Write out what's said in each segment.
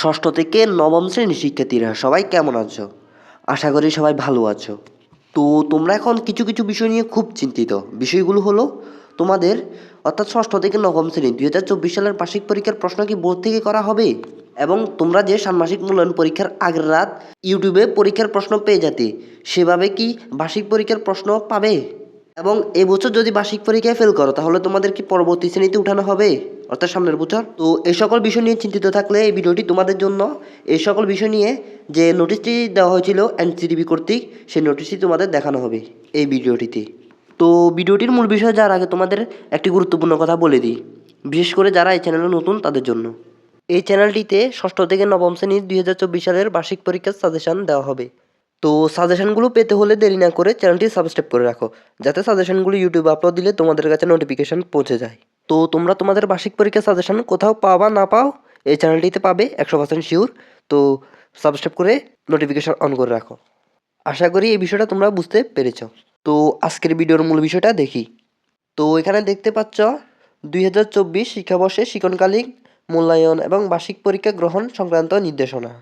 ষষ্ঠ থেকে নবম শ্রেণির শিক্ষার্থীরা, সবাই কেমন আছো? আশা করি সবাই ভালো আছো। তো তোমরা এখন কিছু কিছু বিষয় নিয়ে খুব চিন্তিত। বিষয়গুলো হলো তোমাদের, অর্থাৎ ষষ্ঠ থেকে নবম শ্রেণি, দুই হাজার চব্বিশ সালের বার্ষিক পরীক্ষার প্রশ্ন কি বোর্ড থেকে করা হবে? এবং তোমরা যে ষান্মাসিক মূল্যায়ন পরীক্ষার আগের রাত ইউটিউবে পরীক্ষার প্রশ্ন পেয়ে যাতে, সেভাবে কি বার্ষিক পরীক্ষার প্রশ্ন পাবে? এবং এবছর যদি বার্ষিক পরীক্ষায় ফেল করো, তাহলে তোমাদের কি পরবর্তী শ্রেণীতে উঠানো হবে? অর্থাৎ সামনের বছর তো এই সকল বিষয় নিয়ে চিন্তিত থাকলে এই ভিডিওটি তোমাদের জন্য, এই সকল বিষয় নিয়ে যে নোটিশটি দেওয়া হয়েছিল এনসিডিবি কর্তৃক, সেই নোটিশটি তোমাদের দেখানো হবে এই ভিডিওটিতে। তো ভিডিওটির মূল বিষয় যার আগে তোমাদের একটি গুরুত্বপূর্ণ কথা বলে দিই, বিশেষ করে যারা এই চ্যানেলে নতুন, তাদের জন্য। এই চ্যানেলটিতে ষষ্ঠ থেকে নবম শ্রেণির দুই হাজার চব্বিশ সালের বার্ষিক পরীক্ষার সাজেশান দেওয়া হবে। তো সাজেশনগুলো পেতে হলে দেরি না করে চ্যানেলটি সাবস্ক্রাইব করে রাখো, যাতে সাজেশনগুলো ইউটিউবে আপলোড দিলে তোমাদের কাছে নোটিফিকেশন পৌঁছে যায়। তো তোমরা তোমাদের বার্ষিক পরীক্ষার সাজেশন কোথাও পাও বা না পাও, এই চ্যানেলটিতে পাবে একশো পার্সেন্ট শিওর তো সাবস্ক্রাইব করে নোটিফিকেশন অন করে রাখো। আশা করি এই বিষয়টা তোমরা বুঝতে পেরেছ। তো আজকের ভিডিওর মূল বিষয়টা দেখি। তো এখানে দেখতে পাচ্ছ, দুই হাজার চব্বিশ শিক্ষাবর্ষে শিক্ষণকালীন মূল্যায়ন এবং বার্ষিক পরীক্ষা গ্রহণ সংক্রান্ত নির্দেশনা।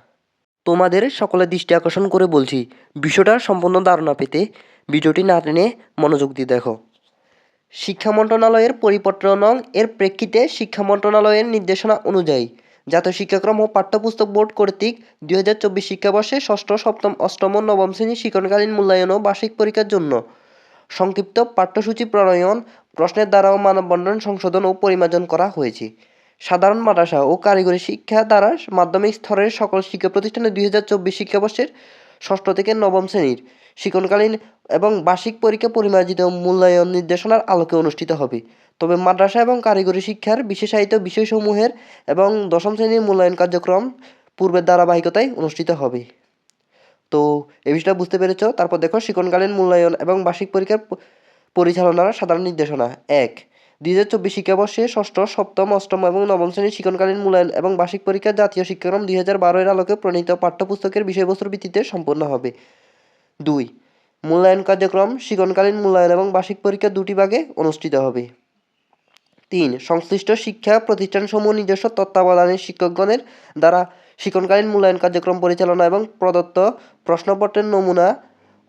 তোমাদের সকলের দৃষ্টি আকর্ষণ করে বলছি, বিষয়টার সম্পূর্ণ ধারণা পেতে ভিডিওটি না টেনে মনোযোগ দিয়ে দেখো। শিক্ষা মন্ত্রণালয়ের পরিপত্র নং এর প্রেক্ষিতে শিক্ষা মন্ত্রণালয়ের নির্দেশনা অনুযায়ী জাতীয় শিক্ষাক্রম ও পাঠ্যপুস্তক বোর্ড কর্তৃক দুই হাজার চব্বিশ শিক্ষাবর্ষে ষষ্ঠ, সপ্তম, অষ্টম ও নবম শ্রেণির শিক্ষণকালীন মূল্যায়ন ও বার্ষিক পরীক্ষার জন্য সংক্ষিপ্ত পাঠ্যসূচি প্রণয়ন, প্রশ্নের দ্বারা ও মানববন্ধন সংশোধন ও পরিমার্জন করা হয়েছে। সাধারণ মাদ্রাসা ও কারিগরি শিক্ষা দ্বারা মাধ্যমিক স্তরের সকল শিক্ষা প্রতিষ্ঠানে দুই হাজার চব্বিশ শিক্ষাবর্ষের ষষ্ঠ থেকে নবম শ্রেণির শিক্ষণকালীন এবং বার্ষিক পরীক্ষা পরিমার্জিত মূল্যায়ন নির্দেশনার আলোকে অনুষ্ঠিত হবে। তবে মাদ্রাসা এবং কারিগরি শিক্ষার বিশেষায়িত বিষয়সমূহের এবং দশম শ্রেণির মূল্যায়ন কার্যক্রম পূর্বের ধারাবাহিকতায় অনুষ্ঠিত হবে। তো এই বিষয়টা বুঝতে পেরেছ? তারপর দেখো শিক্ষণকালীন মূল্যায়ন এবং বার্ষিক পরীক্ষার পরিচালনার সাধারণ নির্দেশনা। এক, দুই হাজার চব্বিশ শিক্ষাবর্ষে ষষ্ঠ, সপ্তম, অষ্টম এবং নবম শ্রেণির শিক্ষণকালীন মূল্যায়ন এবং বার্ষিক পরীক্ষা জাতীয় শিক্ষাক্রম দুই হাজার বারো এর আলোকে প্রণীত পাঠ্যপুস্তকের বিষয়বস্তুর ভিত্তিতে সম্পন্ন হবে। দুই। মূল্যায়ন কার্যক্রম, শিক্ষণকালীন মূল্যায়ন এবং বার্ষিক পরীক্ষা দুটি ভাগে অনুষ্ঠিত হবে। তিন, সংশ্লিষ্ট শিক্ষা প্রতিষ্ঠানসমূহ নিজস্ব তত্ত্বাবধানের শিক্ষকগণের দ্বারা শিক্ষণকালীন মূল্যায়ন কার্যক্রম পরিচালনা এবং প্রদত্ত প্রশ্নপত্রের নমুনা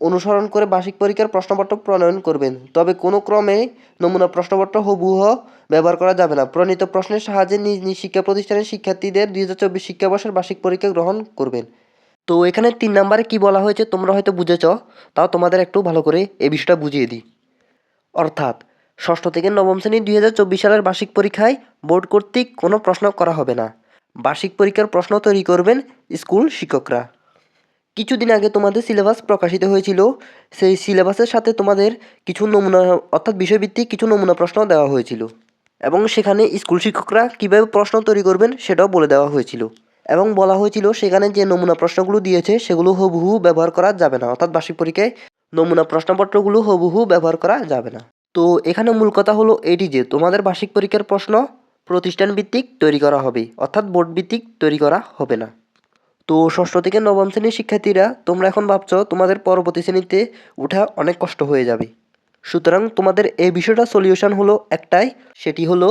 অনুসরণ করে বার্ষিক পরীক্ষার প্রশ্নপত্র প্রণয়ন করবেন। তবে কোনো ক্রমে নমুনা প্রশ্নপত্র হুবহু ব্যবহার করা যাবে না। প্রণীত প্রশ্নের সাহায্যে নিজ নিজ শিক্ষা প্রতিষ্ঠানের শিক্ষার্থীদের দুই হাজার চব্বিশ শিক্ষাবর্ষের বার্ষিক পরীক্ষা গ্রহণ করবেন। তো এখানে তিন নাম্বারে কি বলা হয়েছে তোমরা হয়তো বুঝেছ, তাও তোমাদের একটু ভালো করে এই বিষয়টা বুঝিয়ে দিই। অর্থাৎ, ষষ্ঠ থেকে নবম শ্রেণি দুই হাজার চব্বিশ সালের বার্ষিক পরীক্ষায় বোর্ড কর্তৃক কোনো প্রশ্ন করা হবে না। বার্ষিক পরীক্ষার প্রশ্ন তৈরি করবেন স্কুল শিক্ষকরা। কিছুদিন আগে তোমাদের সিলেবাস প্রকাশিত হয়েছিল। সেই সিলেবাসের সাথে তোমাদের কিছু নমুনা, অর্থাৎ বিষয়ভিত্তিক কিছু নমুনা প্রশ্ন দেওয়া হয়েছিল। এবং সেখানে স্কুল শিক্ষকরা কীভাবে প্রশ্ন তৈরি করবেন সেটাও বলে দেওয়া হয়েছিল। এবং বলা হয়েছিল সেখানে যে নমুনা প্রশ্নগুলো দিয়েছে সেগুলো হুবহু ব্যবহার করা যাবে না, অর্থাৎ বার্ষিক পরীক্ষায় নমুনা প্রশ্নপত্রগুলো হুবহু ব্যবহার করা যাবে না। তো এখানে মূল কথা হলো এটি যে, তোমাদের বার্ষিক পরীক্ষার প্রশ্ন প্রতিষ্ঠান ভিত্তিক তৈরি করা হবে, অর্থাৎ বোর্ড ভিত্তিক তৈরি করা হবে না। তো ষষ্ঠ থেকে নবম শ্রেণির শিক্ষার্থীরা, তোমরা এখন ভাবছ তোমাদের পরবর্তী শ্রেণীতে ওঠা অনেক কষ্ট হয়ে যাবে। সুতরাং তোমাদের এই বিষয়টা সলিউশন হলো একটাই, সেটি হলো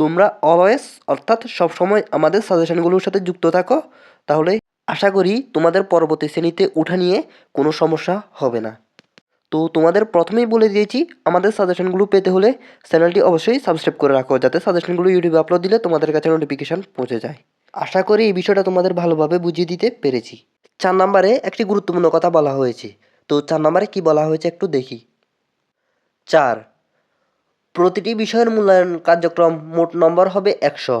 তোমরা অলওয়েজ অর্থাৎ সবসময় আমাদের সাজেশনগুলোর সাথে যুক্ত থাকো, তাহলে আশা করি তোমাদের পরবর্তী শ্রেণীতে ওঠা নিয়ে কোনো সমস্যা হবে না। তো তোমাদের প্রথমেই বলে দিয়েছি, আমাদের সাজেশনগুলো পেতে হলে চ্যানেলটি অবশ্যই সাবস্ক্রাইব করে রাখো, যাতে সাজেশনগুলো ইউটিউবে আপলোড দিলে তোমাদের কাছে নোটিফিকেশান পৌঁছে যায়। আশা করি এই বিষয়টা তোমাদের ভালোভাবে বুঝিয়ে দিতে পেরেছি। চার নম্বরে একটি গুরুত্বপূর্ণ কথা বলা হয়েছে। তো চার নম্বরে কি বলা হয়েছে একটু দেখি। চার প্রতিটি বিষয়ের মূল্যায়ন কার্যক্রম মোট নম্বর হবে একশো।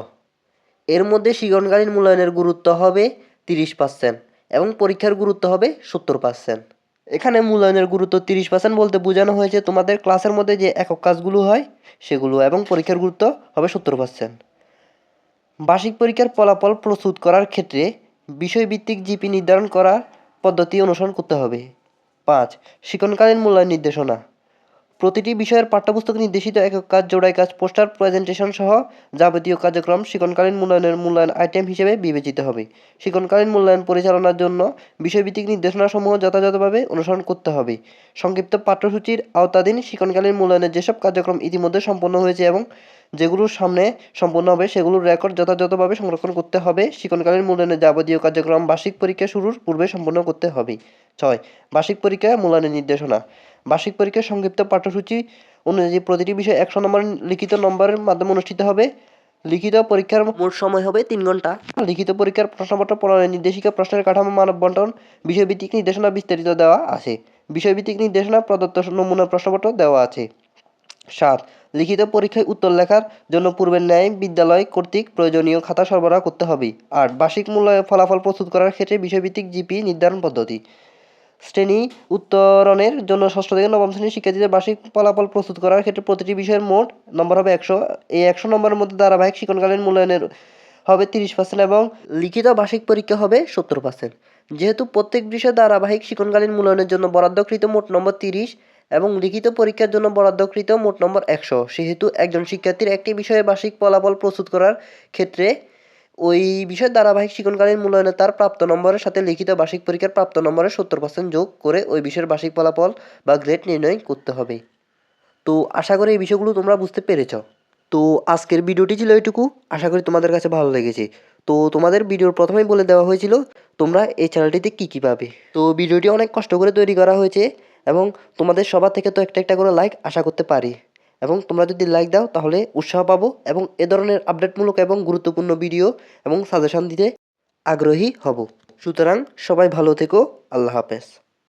এর মধ্যে শিক্ষণকালীন মূল্যায়নের গুরুত্ব হবে তিরিশ পার্সেন্ট এবং পরীক্ষার গুরুত্ব হবে সত্তর পার্সেন্ট এখানে মূল্যায়নের গুরুত্ব তিরিশ পার্সেন্ট বলতে বোঝানো হয়েছে তোমাদের ক্লাসের মধ্যে যে একক কাজগুলো হয় সেগুলো এবং পরীক্ষার গুরুত্ব হবে সত্তর পার্সেন্ট বার্ষিক পরীক্ষার ফলাফল প্রস্তুত করার ক্ষেত্রে বিষয়ভিত্তিক জিপি নির্ধারণ করার পদ্ধতি অনুসরণ করতে হবে। পাঁচ শিক্ষণকালীন মূল্যায়ন নির্দেশনা। প্রতিটি বিষয়ের পাঠ্যপুস্তক নির্দেশিত একক কাজ, জোড়াই কাজ, পোস্টার, প্রেজেন্টেশন সহ যাবতীয় কার্যক্রম শিক্ষণকালীন মূল্যায়নের মূল্যায়ন আইটেম হিসেবে বিবেচিত হবে। শিক্ষণকালীন মূল্যায়ন পরিচালনার জন্য বিষয়ভিত্তিক নির্দেশনাসমূহ যথাযথভাবে অনুসরণ করতে হবে। সংক্ষিপ্ত পাঠ্যসূচির আওতাধীন শিক্ষণকালীন মূল্যায়নের যেসব কার্যক্রম ইতিমধ্যে সম্পন্ন হয়েছে এবং যেগুলোর সামনে সম্পন্ন হবে, সেগুলোর রেকর্ড যথাযথভাবে সংরক্ষণ করতে হবে। শিক্ষণকালীন মূল্যায়নের যাবতীয় কার্যক্রম বার্ষিক পরীক্ষা শুরুর পূর্বে সম্পন্ন করতে হবে। ছয়, বার্ষিক পরীক্ষা মূল্যায়নের নির্দেশনা। বার্ষিক পরীক্ষার সংক্ষিপ্ত পাঠ্যসূচি অনুযায়ী প্রতিটি বিষয় একশো নম্বর লিখিত নম্বরের মাধ্যমে অনুষ্ঠিত হবে। লিখিত পরীক্ষার মোট সময় হবে তিন ঘণ্টা। লিখিত পরীক্ষার প্রশ্নপত্র প্রণয়নের নির্দেশিকা, প্রশ্নের কাঠামো, মানব বন্টন, বিষয়ভিত্তিক নির্দেশনা বিস্তারিত দেওয়া আছে। বিষয়ভিত্তিক নির্দেশনা, প্রদত্ত নমুনা প্রশ্নপত্র দেওয়া আছে। সাত, লিখিত পরীক্ষায় উত্তর লেখার জন্য পূর্বের ন্যায় বিদ্যালয় কর্তৃক প্রয়োজনীয় খাতা সরবরাহ করতে হবে। আট, বার্ষিক মূল্যায়ন ফলাফল প্রস্তুত করার ক্ষেত্রে বিষয়ভিত্তিক জিপি নির্ধারণ পদ্ধতি। শ্রেণি উত্তরণের জন্য ষষ্ঠ থেকে নবম শ্রেণির শিক্ষার্থীদের বার্ষিক ফলাফল প্রস্তুত করার ক্ষেত্রে প্রতিটি বিষয়ের মোট নম্বর হবে একশো। এই একশো নম্বরের মধ্যে ধারাবাহিক শিক্ষণকালীন মূল্যায়নের হবে তিরিশ পার্সেন্ট এবং লিখিত বার্ষিক পরীক্ষা হবে সত্তর পার্সেন্ট যেহেতু প্রত্যেক বিষয়ে ধারাবাহিক শিক্ষণকালীন মূল্যায়নের জন্য বরাদ্দকৃত মোট নম্বর তিরিশ এবং লিখিত পরীক্ষার জন্য বরাদ্দকৃত মোট নম্বর একশো, সেহেতু একজন শিক্ষার্থীর একটি বিষয়ে বার্ষিক ফলাফল প্রস্তুত করার ক্ষেত্রে ওই বিষয়ের ধারাবাহিক শিক্ষণকালীন মূল্যায়নে তার প্রাপ্ত নম্বরের সাথে লিখিত বার্ষিক পরীক্ষার প্রাপ্ত নম্বরের সত্তর পার্সেন্ট যোগ করে ওই বিষয়ের বার্ষিক ফলাফল বা গ্রেড নির্ণয় করতে হবে। তো আশা করি এই বিষয়গুলো তোমরা বুঝতে পেরেছ। তো আজকের ভিডিওটি ছিল এটুকু আশা করি তোমাদের কাছে ভালো লেগেছে। তো তোমাদের ভিডিওর প্রথমেই বলে দেওয়া হয়েছিল, তোমরা এই চ্যানেলটিতে কী কী পাবে। তো ভিডিওটি অনেক কষ্ট করে তৈরি করা হয়েছে এবং তোমাদের সবার থেকে তো একটা একটা করে লাইক আশা করতে পারি। এবং তোমরা যদি লাইক দাও, তাহলে উৎসাহ পাবো এবং এ ধরনের আপডেটমূলক এবং গুরুত্বপূর্ণ ভিডিও এবং সাজেশন দিতে আগ্রহী হব। সুতরাং সবাই ভালো থেকো, আল্লাহ হাফেজ।